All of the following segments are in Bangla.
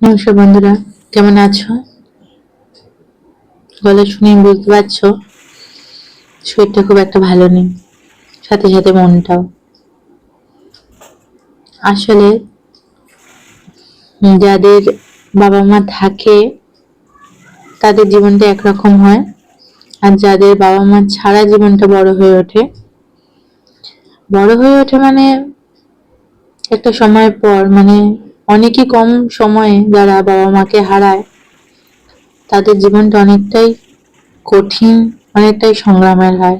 নমস্কার বন্ধুরা, কেমন আছো? গলা শুনে বুঝতে পারছ, শরীরটা খুব একটা ভালো নেই, সাথে সাথে মনটাও। আসলে যাদের বাবা মা থাকে, তাদের জীবনটা একরকম হয়, আর যাদের বাবা মা ছাড়া জীবনটা বড় হয়ে ওঠে, বড় হয়ে ওঠে মানে একটা সময় পর মানে অনেকই কম সময়ে যারা বাবা মাকে হারায়, তাদের জীবনটা অনেকটাই কঠিন, অনেকটাই সংগ্রামের হয়।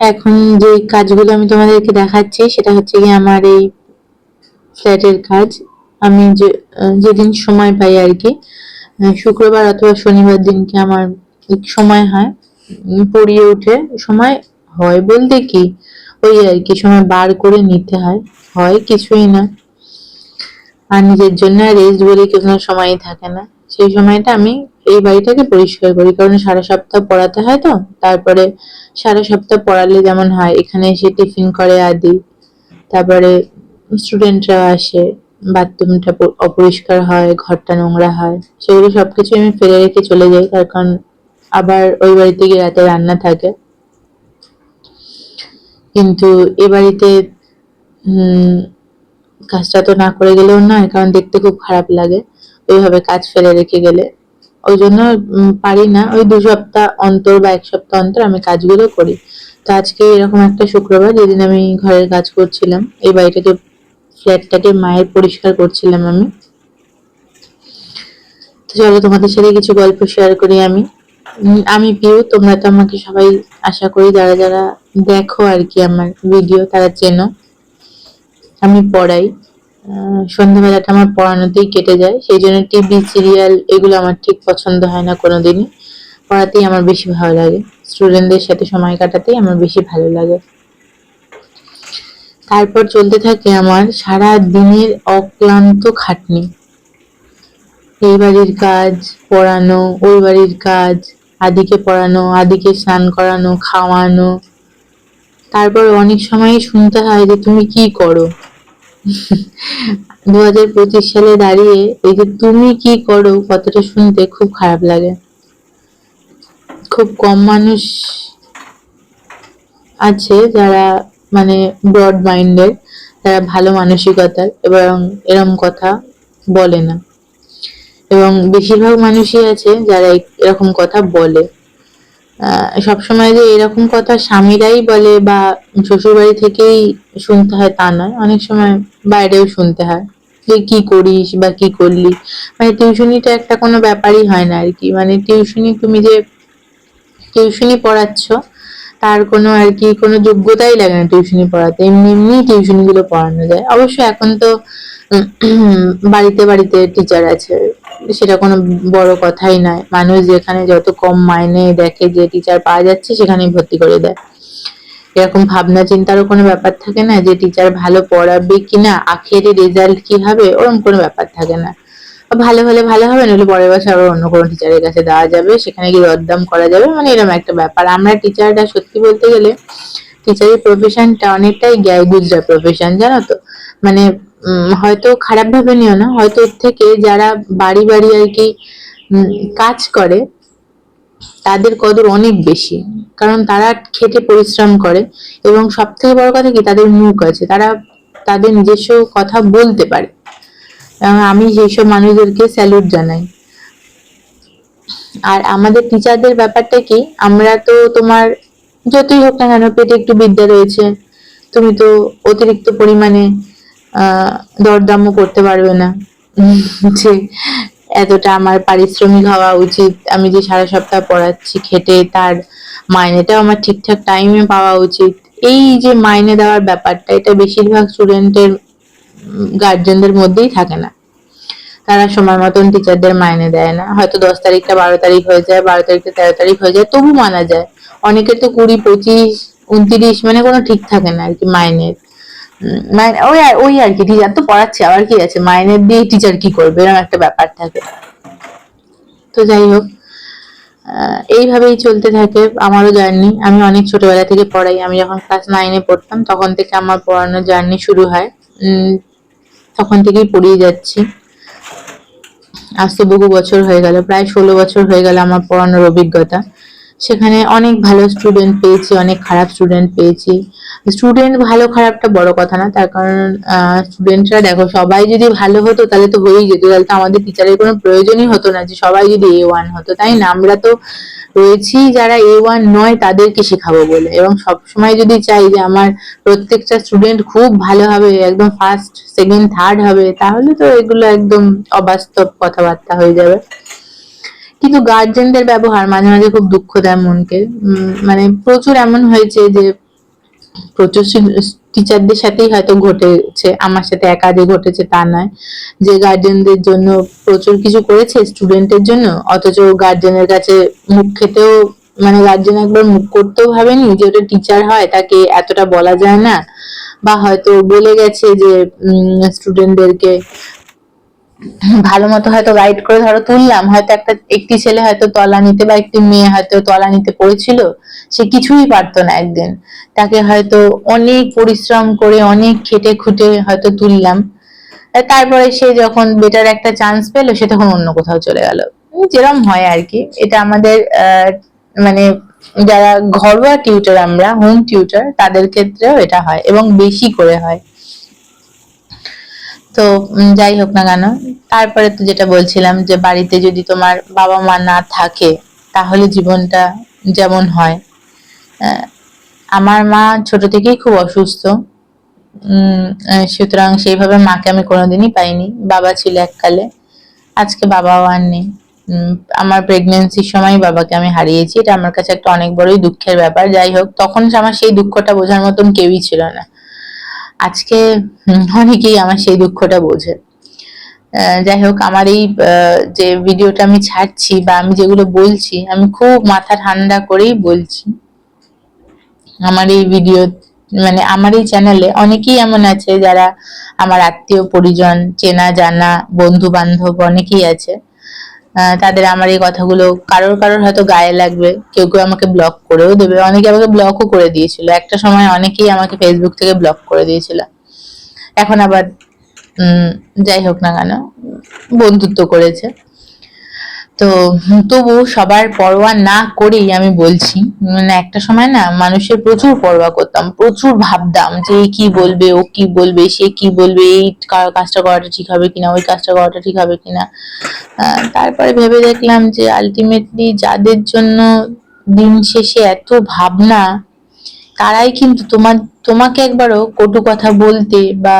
এখন যে কাজগুলো আমি তোমাদেরকে দেখাচ্ছি, সেটা হচ্ছে কি আমার এই ফ্ল্যাটের কাজ। আমি যে, যেদিন সময় পাই আর কি, শুক্রবার অথবা শনিবার দিনকে আমার সময় হয় পড়িয়ে উঠে সময় হয় বলতে কি? ওই আর কি, সময় বার করে নিতে হয়। হয় কিছুই না। আর নিজের জন্য রেস্ট বলে কোনো সময়ই থাকে না। সেই সময়টা আমি এই বাড়িটাকে পরিষ্কার করি। কারণ সারা সপ্তাহ পড়াতে হয় তো, তারপরে সারা সপ্তাহ পড়ালে যেমন হয়, এখানে এসে টিফিন করে আদি। তারপরে স্টুডেন্টরা আসে, বাথরুমটা অপরিষ্কার হয়, ঘরটা নোংরা হয়। সেগুলো সবকিছু আমি ফেলে রেখে চলে যাই। তার কারণ আবার ওই বাড়িতে গিয়ে রাতে রান্না থাকে। কিন্তু এ বাড়িতে কাজটা তো না করে গেলেও নয়, কারণ দেখতে খুব খারাপ লাগে। ওইভাবে কাজ ফেলে রেখে গেলে। ওই জন্য পারি না। ওই দু সপ্তাহ অন্তর বা এক সপ্তাহ অন্তর আমি কাজগুলো করি। তো আজকে এরকম একটা শুক্রবার, যেদিন আমি ঘরের কাজ করছিলাম, এই বাড়িটাকে, ফ্ল্যাটটাকে মায়ের পরিষ্কার করছিলাম আমি। তো চলো, তোমাদের সাথে কিছু গল্প শেয়ার করি আমি। আমি পিউ, তোমরা তো আমাকে সবাই আশা করি, যারা যারা দেখো আর কি আমার ভিডিও তারা চেনো। আমি পড়াই। সন্ধ্যাবেলাটা আমার পড়ানোতেই কেটে যায়। সেই জন্য টিভি সিরিয়াল এগুলো আমার ঠিক পছন্দ হয় না কোনোদিনই। পড়াতেই আমার বেশি ভালো লাগে। স্টুডেন্টদের সাথে সময় কাটাতেই আমার বেশি ভালো লাগে। তারপর চলতে থাকে আমার সারা দিনের অক্লান্ত খাটনি। এই বাড়ির কাজ, পড়ানো, ওই বাড়ির কাজ, আদিকে পড়ানো, আদিকে স্নান করানো, খাওয়ানো তারপর অনেক সময় শুনতে হয় যে তুমি কি করো। দু হাজার পঁচিশ সালে দাঁড়িয়ে এই যে তুমি কি করো, কথাটা শুনতে খুব খারাপ লাগে। খুব কম মানুষ আছে যারা মানে ব্রড মাইন্ডের যারা ভালো মানসিকতার এবং এরম কথা বলে না। এবং বেশিরভাগ মানুষই আছে যারা এরকম কথা বলে। সবসময় যে এরকম কথা স্বামীরাই বলে বা শ্বশুরবাড়ি থেকেই শুনতে হয় তা নয়। অনেক সময় বাইরেও শুনতে হয় যে কি করিস বা কি করলি। মানে টিউশনিটা একটা কোনো ব্যাপারই হয় না আর কি মানে টিউশনি তুমি যে টিউশনি পড়াচ্ছ, তার কোনো আর কি কোনো যোগ্যতাই লাগে না টিউশনি পড়াতে। এমনি এমনি টিউশনি গুলো পড়ানো যায়। অবশ্য এখন তো বাড়িতে বাড়িতে টিচার আছে। সেটা কোনো বড় কথাই নয়। মানুষ যেখানে যত কম মাইনে দেখে যে টিচার পাওয়া যাচ্ছে, সেখানেই ভর্তি করে দেয়। এরকম ভাবনা চিন্তারও কোনো ব্যাপার থাকে না যে টিচার ভালো পড়াবে কিনা, আখেরে রেজাল্ট কি হবে, ওরকম কোনো ব্যাপার থাকে না। ভালো হলে ভালো হবে নাহলে পরের বছর আবার অন্য কোনো টিচারের কাছে দেওয়া যাবে, সেখানে গিয়ে দরদাম করা যাবে মানে এরকম একটা ব্যাপার। আমরা টিচাররা সত্যি বলতে গেলে টিচারের প্রফেশনটা অনেকটাই গ্যায় গুজরা প্রফেশন জানো তো? মানে হয়তো খারাপ ভাবে নিও না, হয়তো ওর থেকে যারা বাড়ি বাড়ি আর কি কাজ করে, তাদের কদর অনেক বেশি। কারণ তারা খেটে পরিশ্রম করে এবং সব থেকে বড় কথা কি, তাদের মুখ আছে, তারা তাদের নিজস্ব কথা বলতে পারে। আমি সেইসব মানুষদেরকে স্যালুট জানাই। আর আমাদের টিচারদের ব্যাপারটা কি, আমরা তো তোমার যতই হোক না কেন, পেটে একটু বিদ্যা রয়েছে, তুমি তো অতিরিক্ত পরিমাণে দরদামও করতে পারবে না। যে এতটা আমার পারিশ্রমিক হওয়া উচিত, আমি যে সারা সপ্তাহ পড়াচ্ছি, খেটে তার মাইনেটাও আমার ঠিকঠাক টাইমে পাওয়া উচিত। এই যে মাইনে দেওয়ার ব্যাপারটা, এটা বেশিরভাগ স্টুডেন্টের গার্জেনদের মধ্যেই থাকে না। তারা সময় মতন টিচারদের মাইনে দেয় না। হয়তো দশ তারিখটা বারো তারিখ হয়ে যায়, বারো তারিখটা তেরো তারিখ হয়ে যায়, তবু মানা যায়। অনেকে তো কুড়ি, পঁচিশ, উনত্রিশ মানে কোনো ঠিক থাকে না আর কি মাইনের। মানে ওই আর ওই আর কি টিচার তো পড়াচ্ছে, আবার কি আছে? মাইনের দিয়ে টিচার কি করবে? এরকম একটা ব্যাপার থাকে। তো যাই হোক এইভাবেই চলতে থাকে, আমারও জার্নি আমি অনেক ছোটবেলা থেকে পড়াই। আমি যখন ক্লাস নাইনে পড়তাম, তখন থেকে আমার পড়ানোর জার্নি শুরু হয়। তখন থেকেই পড়িয়ে যাচ্ছি। আজ তো বহু বছর হয়ে গেল, প্রায় ষোলো বছর হয়ে গেল আমার পড়ানোর অভিজ্ঞতা। সেখানে অনেক ভালো স্টুডেন্ট পেয়েছি, অনেক খারাপ স্টুডেন্ট পেয়েছি। স্টুডেন্ট ভালো খারাপটা বড় কথা না, তার কারণ স্টুডেন্টরা দেখো, সবাই যদি ভালো হতো তাহলে তো হয়েই যেত, তাহলে তো আমাদের টিচারের কোনো প্রয়োজনই হতো না যে সবাই যদি এ ওয়ান হতো, তাই না? আমরা তো রয়েছি যারা এ ওয়ান নয় তাদেরকে শেখাবো বলে। এবং সবসময় যদি চাই যে আমার প্রত্যেকটা স্টুডেন্ট খুব ভালো হবে, একদম ফার্স্ট সেকেন্ড থার্ড হবে, তাহলে তো এগুলো একদম অবাস্তব কথাবার্তা হয়ে যাবে। কিন্তু গার্জেনদের ব্যবহার মাঝে মাঝে খুব দুঃখ দেয় মনকে। মানে প্রচুর এমন হয়েছে যে প্রচুর টিচারদের সাথেই হয়তো ঘটেছে, আমার সাথে একা যে ঘটেছে তা নয়। যে গার্জেনদের জন্য প্রচুর কিছু করেছে স্টুডেন্টের জন্য, অথচ গার্জেনের কাছে মুখ খেতেও মানে গার্জেন একবার মুখ করতেও ভাবেনি যে ওটা টিচার হয়, তাকে এতটা বলা যায় না। বা হয়তো বলে গেছে যে স্টুডেন্টদেরকে ভালো মতো হয়তো গাইড করে ধরো তুললাম, হয়তো একটা, একটি ছেলে হয়তো তলা নিতে বা একটি মেয়ে হয়তো তলা নিতে পড়েছিল, সে কিছুই পারতো না একদিন। তাকে হয়তো অনেক পরিশ্রম করে, অনেক খেটে খুঁটে হয়তো তুললাম। তারপরে সে যখন বেটার একটা চান্স পেল, সে তখন অন্য কোথাও চলে গেল। যেরকম হয় আর কি। এটা আমাদের মানে যারা ঘরোয়া টিউটার আমরা হোম টিউটার তাদের ক্ষেত্রেও এটা হয় এবং বেশি করে হয়। তো যাই হোক না কেন। তারপরে তো যেটা বলছিলাম যে, বাড়িতে যদি তোমার বাবা মা না থাকে, তাহলে জীবনটা যেমন হয়। আমার মা ছোট থেকেই খুব অসুস্থ। সুতরাং সেইভাবে মাকে আমি কোনোদিনই পাইনি। বাবা ছিল এককালে। আজকে বাবাও আর নেই। আমার প্রেগনেন্সির সময় বাবাকে আমি হারিয়েছি। এটা আমার কাছে একটা অনেক বড়ই দুঃখের ব্যাপার। যাই হোক, তখন আমার সেই দুঃখটা বোঝার মতন কেউই ছিল না। আজকে অনেকেই আমার সেই দুঃখটা বোঝে। যাই হোক, আমার এই যে ভিডিওটা আমি ছাড়ছি বা আমি যেগুলো বলছি, আমি খুব মাথা ঠান্ডা করেই বলছি। আমার এই ভিডিও মানে আমার এই চ্যানেলে অনেকেই এমন আছে যারা আমার আত্মীয় পরিজন, চেনা জানা বন্ধু বান্ধব অনেকেই আছে। তাদের আমার এই কথাগুলো কারোর কারোর হয়তো গায়ে লাগবে কেউ কেউ আমাকে ব্লক করেও দেবে। অনেকে আমাকে ব্লকও করে দিয়েছিল। একটা সময় অনেকেই আমাকে ফেসবুক থেকে ব্লক করে দিয়েছিল। এখন আবার উম, যাই হোক না কেন বন্ধুত্ব করেছে। তো তবু সবার পরোয়া না করেই আমি বলছি মানে একটা সময় না মানুষের প্রচুর পরোয়া করতাম, প্রচুর ভাবতাম যে এ কি বলবে, ও কি বলবে, সে কি বলবে, এই কাজটা করাটা ঠিক হবে কিনা, ওই কাজটা করাটা ঠিক হবে কিনা। তারপরে ভেবে দেখলাম যে আলটিমেটলি যাদের জন্য দিন শেষে এত ভাবনা, তারাই কিন্তু তোমার, তোমাকে একবারও কটু কথা বলতে বা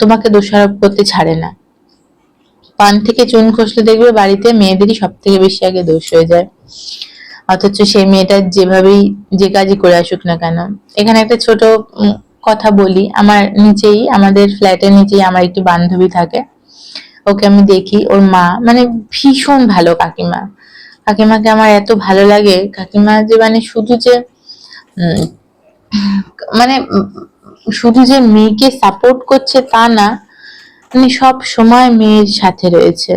তোমাকে দোষারোপ করতে ছাড়ে না। পান থেকে চুন খসলে দেখবে বাড়িতে মেয়েদেরই সব থেকে বেশি আগে দোষ হয়ে যায়। অথচ সেই মেয়েটা যেভাবেই যে কাজই করে আসুক না কেন। এখানে একটা ছোট কথা বলি। আমার নিচেই, আমাদের ফ্ল্যাটের নিচেই আমার একটি বান্ধবী থাকে। ওকে আমি দেখি, ওর মা মানে ভীষণ ভালো কাকিমা। কাকিমাকে আমার এত ভালো লাগে। কাকিমা যে মানে শুধু যে মানে শুধু যে মেয়েকে সাপোর্ট করছে তা না মানে সব সময় মেয়ের সাথে রয়েছে।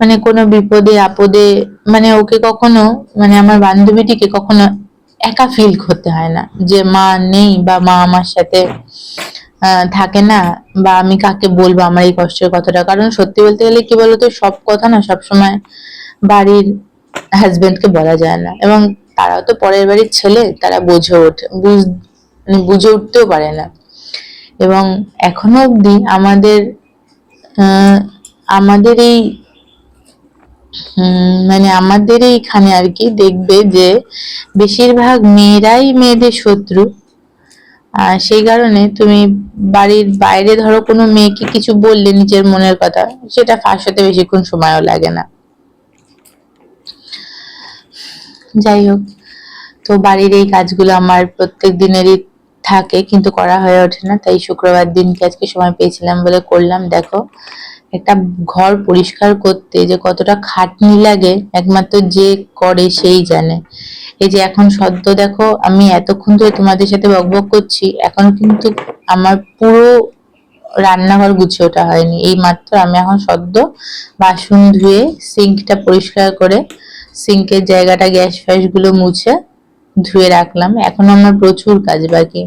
মানে কোনো বিপদে, আপদে মানে ওকে কখনো মানে আমার বান্ধবীটিকে কখনো একা ফিল করতে হয় না। যে মা নেই বা মা আমার সাথে থাকে না বা আমি কাকে বলব আমার এই কষ্টের কথাটা। কারণ সত্যি বলতে গেলে কি বলতো, সব কথা না সব সময় বাড়ির হাজবেন্ডকে বলা যায় না। এবং তারাও তো পরের বাড়ির ছেলে, তারা বুঝে ওঠে, বুঝ মানে বুঝে উঠতেও পারে না। এবং এখনও অবধি আমাদের আমাদের এই মানে আমাদের এইখানে আর কি দেখবে যে বেশিরভাগ মেয়েরাই মেয়েদের শত্রু। আর সেই কারণে তুমি বাড়ির বাইরে ধরো কোনো মেয়েকে কিছু বললে নিজের মনের কথা, সেটা ফাঁস হতে বেশিক্ষণ সময়ও লাগে না। যাই হোক, তো বাড়ির এই কাজগুলো আমার প্রত্যেক দিনেরই থাকে, কিন্তু করা হয়ে ওঠে না। তাই শুক্রবার দিনকে আজকে সময় পেয়েছিলাম বলে করলাম, দেখো। একটা ঘর পরিষ্কার করতে যে কতটা খাটনি লাগে, একমাত্র যে করে সেই জানে। এই যে এখন সদ্য দেখো, আমি এতক্ষণ ধরে তোমাদের সাথে বকবক করছি, এখন কিন্তু আমার পুরো রান্নাঘর গুছিয়ে ওঠা হয়নি। এই মাত্র আমি এখন সদ্য বাসন ধুয়ে সিঙ্কটা পরিষ্কার করে সিঙ্কের জায়গাটা গ্যাস ফ্যাসগুলো মুছে ধুয়ে রাখলাম। এখন আমার প্রচুর কাজ বাকি।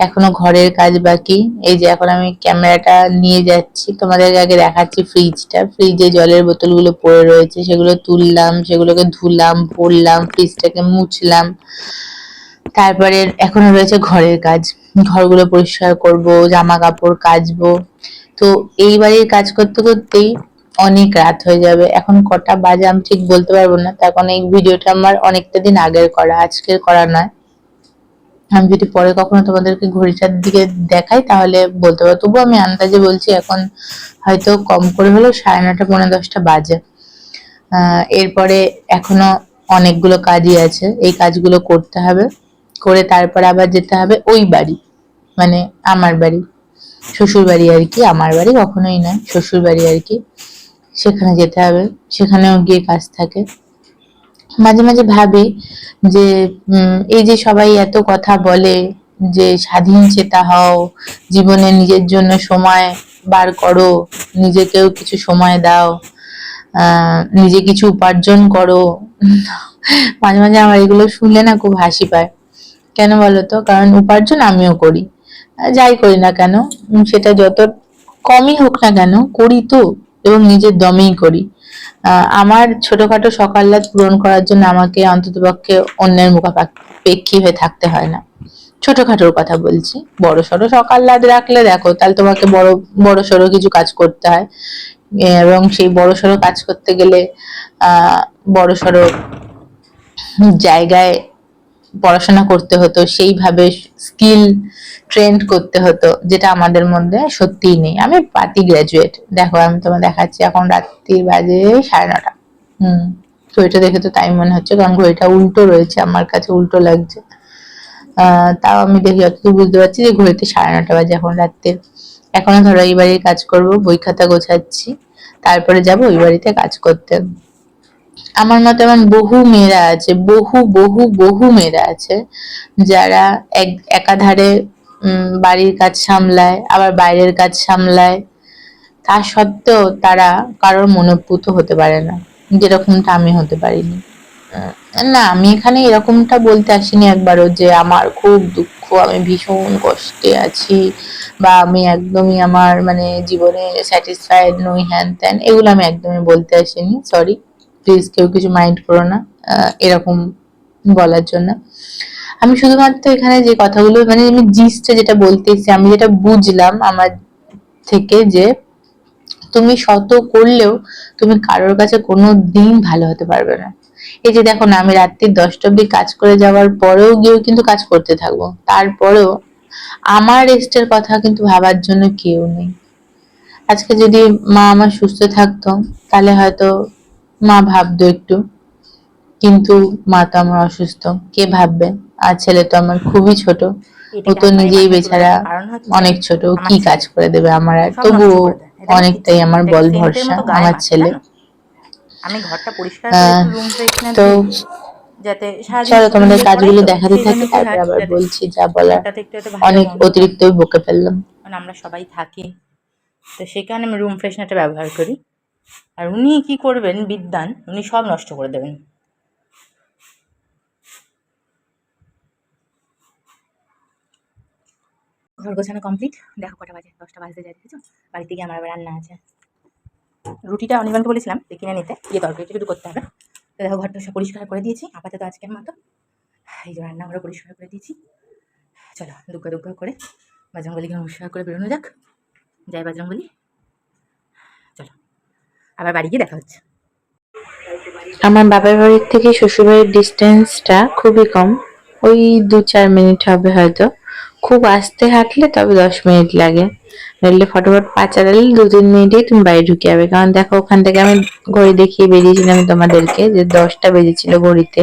এখনও ঘরের কাজ বাকি। এই যে এখন আমি ক্যামেরাটা নিয়ে যাচ্ছি। তোমাদের আগে দেখাচ্ছি ফ্রিজটা ফ্রিজে জলের বোতলগুলো পড়ে রয়েছে। সেগুলো তুললাম, সেগুলোকে ধুলাম, পড়লাম ফ্রিজটাকে মুছলাম। তারপরে এখনও রয়েছে ঘরের কাজ। ঘরগুলো পরিষ্কার করব জামা কাপড় কাচবো। তো এই বাড়ির কাজ করতে করতেই অনেক রাত হয়ে যাবে। এখন কটা বাজে আমি ঠিক বলতে পারব না। তার কারণ এই ভিডিওটা আমার অনেকটা দিন আগের করা, আজকের করা নয়। আমি যদি পরে কখনো তোমাদেরকে ঘড়িটার দিকে দেখাই, তাহলে বলতে পারব। তবুও আমি আন্দাজে বলছি, এখন হয়তো কম করে হলেও সাড়ে নটা পনেরো দশটা বাজে। এরপরে এখনও অনেকগুলো কাজই আছে। এই কাজগুলো করতে হবে। করে তারপর আবার যেতে হবে ওই বাড়ি মানে আমার বাড়ি। শ্বশুর বাড়ি আর কি, আমার বাড়ি কখনোই নয় শ্বশুর বাড়ি আর কি। সেখানে যেতে হবে, সেখানেও গিয়ে কাজ থাকে। মাঝে মাঝে ভাবি যে এই যে সবাই এত কথা বলে যে স্বাধীন চেতা হও, জীবনে নিজের জন্য সময় বার করো, নিজেকেও কিছু সময় দাও নিজে কিছু উপার্জন করো। মাঝে মাঝে আমার এগুলো শুনলে না খুব হাসি পায়। কেন বলো তো? কারণ উপার্জন আমিও করি। যাই করি না কেন, সেটা যত কমই হোক না কেন, করি তো। এবং নিজের দমেই করি। আমার ছোটখাটো সকাল্লাদ পূরণ করার জন্য আমাকে অন্ততপক্ষে অন্যের মুখাপেক্ষী হয়ে থাকতে হয় না। ছোটখাটোর কথা বলছি। বড় সড়ো সকাল্লাদ রাখলে দেখো, তাহলে তোমাকে বড় বড় সড়ো কিছু কাজ করতে হয়। এবং সেই বড় সড়ো কাজ করতে গেলে, আহ, বড় সড়ো জায়গায় পড়াশোনা করতে হতো, সেইভাবে স্কিল ট্রেন্ড করতে হতো, যেটা আমাদের মধ্যে সত্যিই নেই। আমি পাতি গ্র্যাজুয়েট দেখো আমি তোমার দেখাচ্ছি এখন রাত্রির বাজে সাড়ে নটা। হুম ঘড়িটা দেখে তো তাই মনে হচ্ছে, কারণ ঘড়িটা উল্টো রয়েছে, আমার কাছে উল্টো লাগছে। তাও আমি দেখি যতটুকু বুঝতে পারছি যে ঘড়িতে সাড়ে নটা বাজে এখন রাত্রে। এখনও ধরো এই বাড়ির কাজ করব, বই খাতা গোছাচ্ছি, তারপরে যাব ওই বাড়িতে কাজ করতে। আমার মতে এমন বহু মেয়েরা আছে, বহু বহু বহু মেয়েরা আছে, যারা এক, একাধারে বাড়ির কাজ সামলায়, আবার বাইরের কাজ সামলায়। তা সত্ত্বেও তারা কারোর মনোপুত হতে পারে না। যেরকমটা আমি হতে পারিনি। না, আমি এখানে এরকমটা বলতে আসিনি একবারও যে আমার খুব দুঃখ, আমি ভীষণ কষ্টে আছি বা আমি একদমই আমার মানে জীবনে স্যাটিসফাইড নই, হ্যান ত্যান, এগুলো আমি একদমই বলতে আসিনি সরি প্লিজ কেউ কিছু মাইন্ড করো না এরকম বলার জন্য। আমি শুধুমাত্র এখানে যে কথাগুলো মানে আমি জিসটা যেটা বলতে এসেছি আমি যেটা বুঝলাম আমার থেকে যে তুমি শত করলেও তুমি কারোর কাছে কোনো দিন ভালো হতে পারবে না। এই যে দেখো না, আমি রাত্রি দশটা অব্দি কাজ করে যাওয়ার পরেও গিয়েও কিন্তু কাজ করতে থাকব। তারপরেও আমার রেস্টের কথা কিন্তু ভাবার জন্য কেউ নেই। আজকে যদি মা আমার সুস্থ থাকতো, তাহলে হয়তো মা ভাবতো একটু। কিন্তু মা তো আমার অসুস্থ কে ভাববে? আর ছেলে তো আমার খুবই ছোট। ও তো নিজেই বেচারা অনেক ছোট কি কাজ করে দেবে আমার? আর তবুও অনেকটাই আমার বল ভরসা আমার ছেলে। আমি ঘরটা পরিষ্কার করে তো যাতে চলো তোমাদের কাজগুলো দেখাতে থাকি তারপর আবার বলছি যা বলার। অনেক অতিরিক্ত বকে ফেললাম। আমরা সবাই থাকি তো সেই কারণে আমি রুম ফ্রেশনারটা ব্যবহার করি। আর উনি কি করবেন বিদ্যান উনি সব নষ্ট করে দেবেন। ঘর গোছানো কমপ্লিট দেখো কটা বাজে, দশটা বাজতে যায় দেখেছ বাড়িতে গিয়ে আমার আবার রান্না আছে। রুটিটা অনির্বাণকে বলেছিলাম যে কিনে নিতে, গিয়ে তরকারিটা শুধু করতে হবে। তো দেখো ঘরটা সব পরিষ্কার করে দিয়েছি, আপাতত আজকের মতো। এই যে রান্নাঘরও পরিষ্কার করে দিয়েছি। চলো দুগ্গ দুগ্গ করে বাজরঙ্গলিকে নমস্কার করে বেরোনো যাক। জয় বাজরঙ্গলি আবার বাড়ি গিয়ে দেখা হচ্ছে। আমার বাবার বাড়ির থেকে শ্বশুরবাড়ির ডিস্টেন্সটা খুবই কম। ওই দু চার মিনিট হবে হয়তো। খুব আস্তে হাঁটলে তবে দশ মিনিট লাগে। নইলে ফটোফট পা চালালে দু তিন মিনিটেই তুমি বাড়ি ঢুকে যাবে। কারণ দেখো, ওখান থেকে আমি ঘড়ি দেখিয়ে বেরিয়েছিলাম তোমাদেরকে যে দশটা বেজেছিল ঘড়িতে।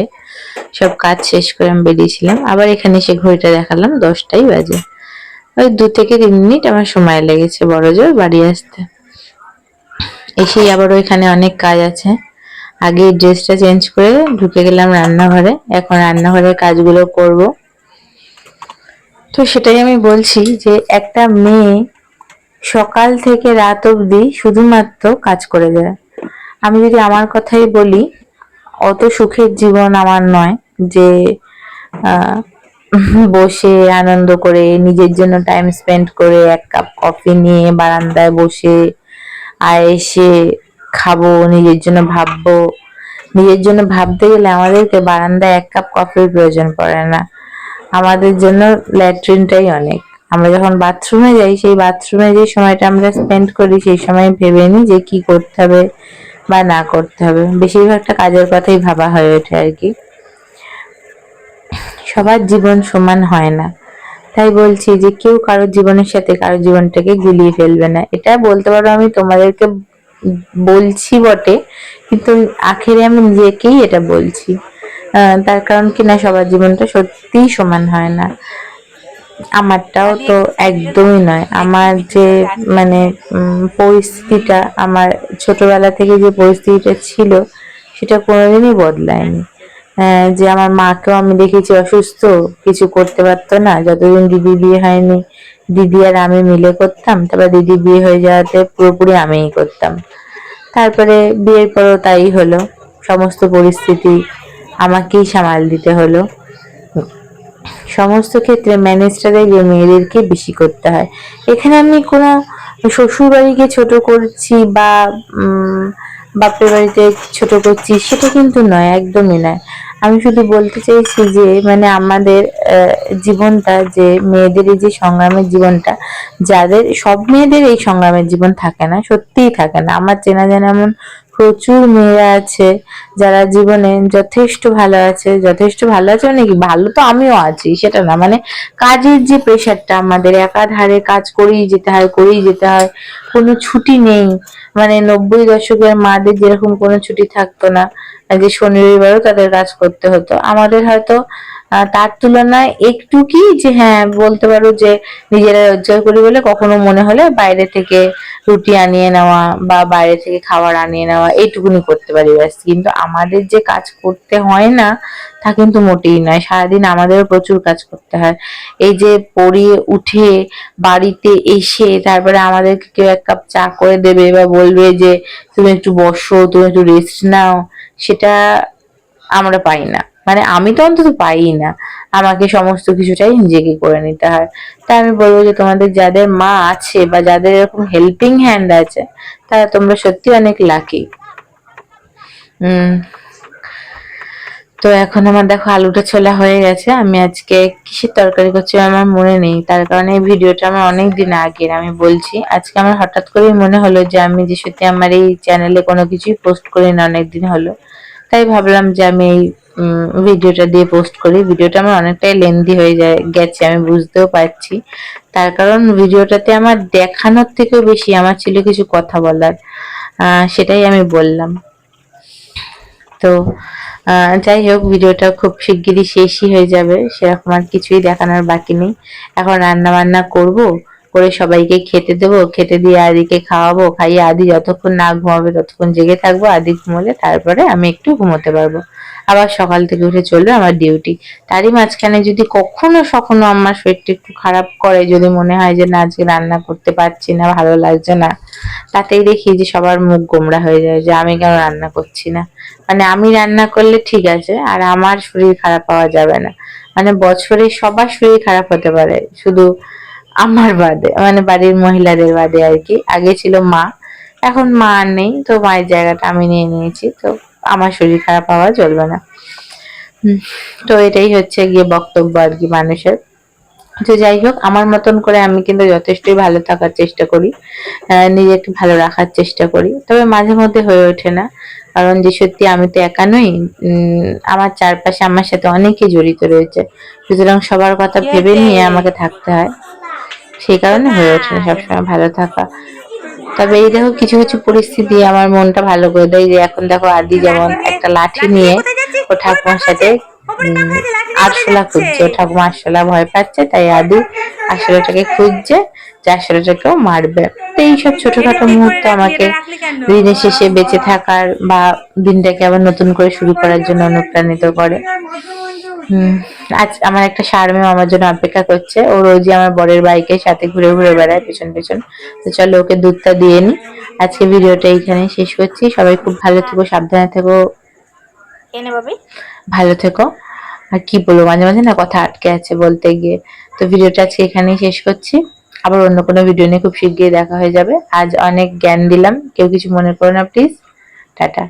সব কাজ শেষ করে আমি বেরিয়েছিলাম। আবার এখানে এসে ঘড়িটা দেখালাম, দশটাই বাজে। ওই দু থেকে তিন মিনিট আমার সময় লেগেছে বড় জোর বাড়ি আসতে। এসেই আবার ওইখানে অনেক কাজ আছে। আগে ড্রেসটা চেঞ্জ করে ঢুকে গেলাম রান্নাঘরে। এখন রান্নাঘরের কাজগুলো করব। তো সেটাই আমি বলছি যে একটা মেয়ে সকাল থেকে রাত অবধি শুধুমাত্র কাজ করে যায় আমি যদি আমার কথাই বলি, অত সুখের জীবন আমার নয় যে বসে আনন্দ করে নিজের জন্য টাইম স্পেন্ড করে এক কাপ কফি নিয়ে বারান্দায় বসে আর এসে খাব, নিজের জন্য ভাববো। নিজের জন্য ভাবতে গেলে আমাদেরকে বারান্দায় এক কাপ কফির প্রয়োজন পড়ে না। আমাদের জন্য ল্যাট্রিনটাই অনেক। আমরা যখন বাথরুমে যাই, সেই বাথরুমে যে সময়টা আমরা স্পেন্ড করি, সেই সময় ভেবে নিই যে কি করতে হবে বা না করতে হবে। বেশিরভাগটা কাজের কথাই ভাবা হয়ে ওঠে আর কি। সবার জীবন সমান হয় না। তাই বলছি যে কেউ কারোর জীবনের সাথে কারোর জীবনটাকে গুলিয়ে ফেলবে না। এটা বলতে পারো আমি তোমাদেরকে বলছি বটে, কিন্তু আখেরে আমি নিজেকেই এটা বলছি। তার কারণ কি না, সবার জীবনটা সত্যিই সমান হয় না। আমারটাও তো একদমই নয়। আমার যে মানে পরিস্থিতিটা, আমার ছোটবেলা থেকে যে পরিস্থিতিটা ছিল, সেটা কোনোদিনই বদলায়নি। যে আমার মাকেও আমি দেখেছি অসুস্থ, কিছু করতে পারতো না। যতদিন দিদি বিয়ে হয়নি, দিদি আর আমি মিলে করতাম, তারপর দিদি বিয়ে হয়ে যাওয়াতে পুরোপুরি আমিই করতাম। তারপরে বিয়ের পরও তাই হলো, সমস্ত পরিস্থিতি আমাকেই সামাল দিতে হলো। সমস্ত ক্ষেত্রে ম্যানেজটা দেখবে মেয়েদেরকে বেশি করতে হয়। এখানে আমি কোনো শ্বশুর বাড়িকে ছোট করছি বা বাপের বাড়িতে ছোট করছি, সেটা কিন্তু নয়, একদমই নয়। আমি শুধু বলতে চাইছি যে মানে আমাদের জীবনটা যে মেয়েদের এই যে সংগ্রামের জীবনটা, যাদের, সব মেয়েদের এই সংগ্রামের জীবন থাকে না, সত্যিই থাকে না। আমার চেনা জানা এমন প্রচুর মেয়েরা আছে, যারা জীবনে যথেষ্ট ভালো আছে, যথেষ্ট ভালো আছে মানে কি, ভালো তো আমিও আছি, সেটা না। মানে কাজের যে প্রেশারটা আমাদের একাধারে কাজ করেই যেতে হয়, করেই যেতে হয়, কোনো ছুটি নেই। মানে নব্বই দশকের মাদের যেরকম কোনো ছুটি থাকতো না যে শনি রবিবারও তাদের কাজ করতে হতো। আমাদের হয়তো তার তুলনায় একটু কি যে হ্যাঁ বলতে পারো যে নিজেরা রোজগার করি বলে কখনো মনে হলে বাইরে থেকে রুটি আনিয়ে নেওয়া বা বাইরে থেকে খাবার আনিয়ে নেওয়া এইটুকুনি করতে পারি ব্যাস। কিন্তু আমাদের যে কাজ করতে হয় না, তা কিন্তু মোটেই নয়। সারাদিন আমাদেরও প্রচুর কাজ করতে হয়। এই যে পড়িয়ে উঠে বাড়িতে এসে তারপরে আমাদেরকে কেউ এক কাপ চা করে দেবে বা বলবে যে, তুমি একটু বসো, তুমি একটু রেস্ট নাও। সেটা আমরা পাই না। মানে আমি তো অন্তত পাই না। আমাকে সমস্ত কিছুটাই নিজেকে করে নিতে হয়। তাই আমি বলব যে তোমাদের যাদের মা আছে বা যাদের এরকম হেল্পিং হ্যান্ড আছে, তারা তোমরা সত্যি অনেক লাকি উম, তো এখন আমার দেখো আলুটা ছোলা হয়ে গেছে। আমি আজকে কিসের তরকারি করছি আমার মনে নেই। তার কারণে এই ভিডিওটা আমার অনেক দিন আগের, আমি বলছি। আজকে আমার হঠাৎ করেই মনে হলো যে আমি যে সত্যি আমার এই চ্যানেলে কোনো কিছুই পোস্ট করি না অনেক দিন হলো। তাই ভাবলাম যে আমি এই ভিডিওটা দিয়ে পোস্ট করি। ভিডিওটা আমার অনেকটাই লেন্দি হয়ে যায়, গেছে, আমি বুঝতেও পারছি। তার কারণ ভিডিওটাতে আমার দেখানোর থেকেও বেশি আমার ছিল কিছু কথা বলার। সেটাই আমি বললাম। তো যাই হোক, ভিডিওটা খুব শিগগিরই শেষই হয়ে যাবে। সেরকম আর কিছুই দেখানোর বাকি নেই। এখন রান্না বান্না করব, করে সবাইকে খেতে দেবো। খেতে দিয়ে আদিকে খাওয়াবো, খাইয়ে আদি যতক্ষণ না ঘুমাবে ততক্ষণ জেগে থাকব। আদি ঘুমোলে তারপরে আমি একটু ঘুমোতে পারব। আবার সকাল থেকে উঠে চলবে আমার ডিউটি তারই মাঝখানে যদি কখনো সখনো আমার শরীরটা একটু খারাপ করে, যদি মনে হয় যে না, আজকে রান্না করতে পারছি না, ভালো লাগছে না, তাতেই দেখি যে সবার মুখ গোমড়া হয়ে যায় যে আমি কেন রান্না করছি না। মানে আমি রান্না করলে ঠিক আছে, আর আমার শরীর খারাপ পাওয়া যাবে না। মানে বছরে সবার শরীর খারাপ হতে পারে, শুধু আমার বাদে মানে বাড়ির মহিলাদের বাদে আর কি। আগে ছিল মা, এখন মা নেই, তো মায়ের জায়গাটা আমি নিয়ে নিয়েছি, তো আমার শরীর খারাপ হওয়া চলবে না। তো এটাই হচ্ছে গিয়ে বক্তব্য আর কি মানুষের। তো যাই হোক, আমার মতন করে আমি কিন্তু যথেষ্টই ভালো থাকার চেষ্টা করি নিজেকে ভালো রাখার চেষ্টা করি। তবে মাঝে মধ্যে হয়ে ওঠে না, কারণ যে সত্যি আমি তো একা নই আমার চারপাশে আমার সাথে অনেকে জড়িত রয়েছে। সুতরাং সবার কথা ভেবে নিয়ে আমাকে থাকতে হয়। সেই কারণে হয়ে ওঠে না সবসময় ভালো থাকা। তবে এই দেখো কিছু কিছু পরিস্থিতি আমার মনটা ভালো করে দেয় যে এখন দেখো আদি যেমন একটা লাঠি নিয়ে ও ঠাকুমার সাথে আরশোলা খুঁজছে ও ঠাকুমা আরশোলা ভয় পাচ্ছে তাই আদি আরশোলাটাকে খুঁজছে যে আরশোলাটাকেও মারবে। তো এইসব ছোটখাটো মুহূর্ত আমাকে দিনের শেষে বেঁচে থাকার বা দিনটাকে আবার নতুন করে শুরু করার জন্য অনুপ্রাণিত করে। আজ আমার একটা শারমেও আমার জন্য অপেক্ষা করছে। ও রোজই আমার বরের বাইকের সাথে ঘুরে ঘুরে বেড়ায় পেছন পেছন। তো চলো ওকে দুধটা দিয়ে নি। আজকে ভিডিওটা এইখানে শেষ করছি। সবাই খুব ভালো থেকো সাবধানে থেকো। এনে বাবি। ভালো থেকো। আর কি বলব, মাঝে মাঝে না কথা আটকে আছে বলতে গিয়ে। তো ভিডিওটা আজকে এখানেই শেষ করছি। আবার অন্য কোনো ভিডিও নিয়ে খুব শিগগিরই দেখা হয়ে যাবে। আজ অনেক জ্ঞান দিলাম। কেউ কিছু মনে করো না প্লিজ টাটা।